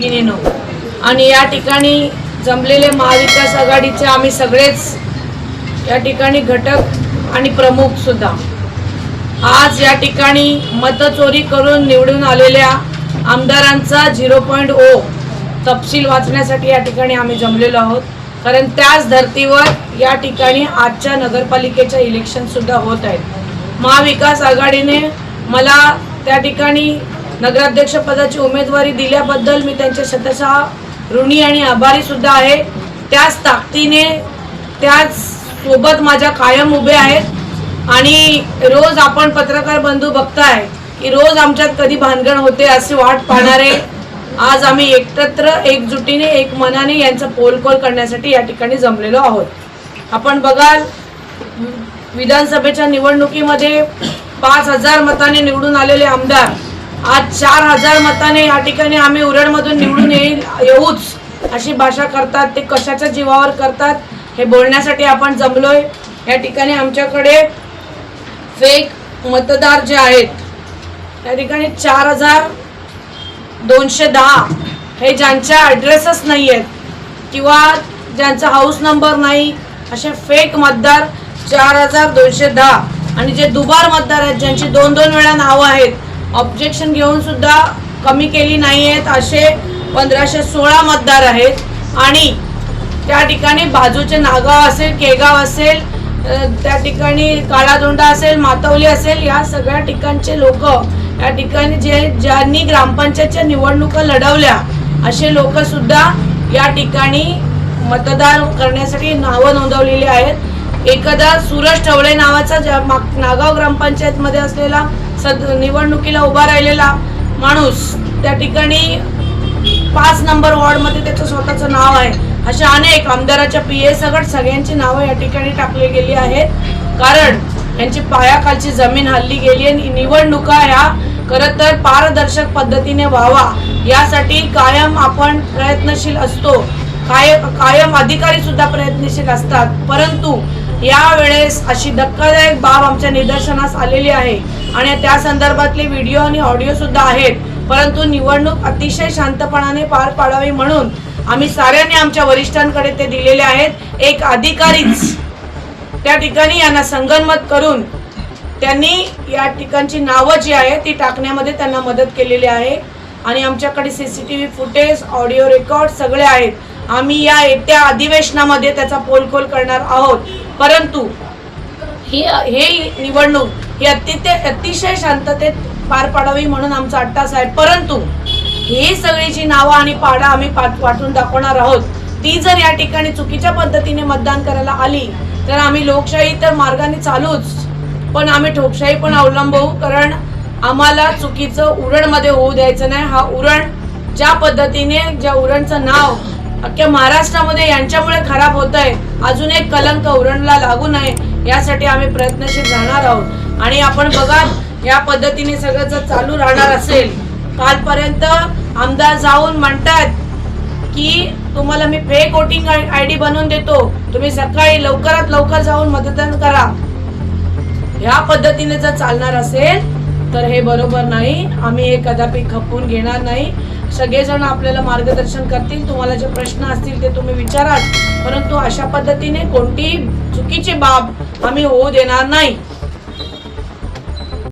तिने नऊ आणि या ठिकाणी जमलेले महाविकास आघाडीचे आम्ही सगळेच या ठिकाणी घटक आणि प्रमुख सुद्धा. आज या ठिकाणी मतचोरी करून निवडून आलेल्या आमदारांचा झिरो पॉईंट ओ तपशील वाचण्यासाठी या ठिकाणी आम्ही जमलेलो आहोत. कारण त्याच धर्तीवर या ठिकाणी आजच्या नगरपालिकेच्या इलेक्शनसुद्धा होत आहेत. महाविकास आघाडीने मला त्या ठिकाणी नगराध्यक्ष पदाची उमेदवारी दिल्याबद्दल मी त्यांचे शतशः ऋणी आणि आभारी सुद्धा आहे. त्याच ताकदीने त्याच सोबत माझ्या कायम उभे आहेत. आणि रोज आपण पत्रकार बंधू बघताय की रोज आमच्यात कधी भानगड होते असे वाट पाहणारे आज आम्ही एकत्र एकजुटीने एक मनाने यांचा पोलकोल करण्यासाठी या ठिकाणी जमलेलो आहोत. आपण बघाल विधानसभेच्या निवडणुकीमध्ये पाच हजार मताने निवडून आलेले आमदार आज चार हजार मताने या ठिकाणी आम्ही उरणमधून निवडून येईल येऊच अशी भाषा करतात. ते कशाच्या जीवावर करतात हे बोलण्यासाठी आपण जमलोय. या ठिकाणी आमच्याकडे फेक मतदार जे आहेत या ठिकाणी चार हजार दोनशे दहा हे ज्यांच्या ॲड्रेसच नाही आहेत किंवा ज्यांचा हाऊस नंबर नाही असे फेक मतदार चार हजार दोनशे दहा. आणि जे दुबार मतदार आहेत ज्यांची दोन दोन वेळा नावं आहेत ऑब्जेक्शन घेऊन सुद्धा कमी केली नाही आहेत असे पंधराशे सोळा मतदार आहेत. आणि त्या ठिकाणी बाजूचे नागाव असेल केगाव असेल त्या ठिकाणी काळादोंडा असेल मातवली असेल या सगळ्या ठिकाणचे लोक या ठिकाणी जे ज्यांनी ग्रामपंचायतच्या निवडणुका लढवल्या असे लोक सुद्धा या ठिकाणी मतदान करण्यासाठी नावं नोंदवलेली आहेत. एकदा सूरज ठवळे नावाचा ज्या माग- नागाव ग्रामपंचायतमध्ये असलेला सद निवडणुकीला उभा राहिलेला माणूस त्या ठिकाणी पाच नंबर वॉर्डमध्ये त्याचं स्वतःचं नाव आहे. अशा अनेक आमदाराच्या पी ए सगट सगळ्यांची नावं या ठिकाणी टाकली गेली आहेत. कारण यांची पायाखालची जमीन हल्ली गेली आणि निवडणुका ह्या खरं तर पारदर्शक पद्धतीने व्हावा यासाठी कायम आपण प्रयत्नशील असतो. काय कायम अधिकारी सुद्धा प्रयत्नशील असतात. परंतु यावेळेस अशी धक्कादायक बाब आमच्या निदर्शनास आलेली आहे. आणि त्या संदर्भातले व्हिडिओ आणि ऑडिओ सुद्धा आहेत. परंतु निवडणूक अतिशय शांतपणाने पार पाडावी म्हणून आम्ही साऱ्यांनी आमच्या वरिष्ठांकडे ते दिलेले आहेत. एक अधिकारीच त्या ठिकाणी यांना संगनमत करून त्यांनी या ठिकाणची नावं जी आहे ती टाकण्यामध्ये त्यांना मदत केलेली आहे. आणि आमच्याकडे C C T V footage audio record सगळे आहेत. आम्ही या येत्या अधिवेशनामध्ये त्याचा पोलखोल करणार आहोत. परंतु ही हे निवडणूक ही अतिशय अतिशय शांततेत पार पाडावी म्हणून आमचा अट्टास आहे परंतु ही सगळी जी नावं आणि पाडा आम्ही वाटून दाखवणार आहोत. ती जर या ठिकाणी चुकीच्या पद्धतीने मतदान करायला आली तर आम्ही लोकशाही तर मार्गाने चालूच. पण आम्ही ठोकशाही पण अवलंबवू कारण आम्हाला चुकीचं उरणमध्ये होऊ द्यायचं नाही. हा उरण ज्या पद्धतीने ज्या उरणचं नाव अख्ख्या महाराष्ट्रामध्ये यांच्यामुळे खराब होत आहे अजून एक कलंक उरणला लागू नये यासाठी आम्ही प्रयत्नशील राहणार आहोत. आणि आपण बघा या पद्धतीने सगळं जर चालू राहणार असेल कालपर्यंत आमदार जाऊन म्हणतात की तुम्हाला मी फेक वोटिंग आय डी बनवून देतो. तुम्ही सकाळी लवकरात लवकर जाऊन मतदान करा. ह्या पद्धतीने जर चालणार असेल तर हे बरोबर नाही. आम्ही हे कदापि खपवून घेणार नाही. सगळेजण आपल्याला मार्गदर्शन करतील तुम्हाला जे प्रश्न असतील ते तुम्ही विचाराल. परंतु अशा पद्धतीने कोणतीही चुकीची बाब आम्ही होऊ देणार नाही.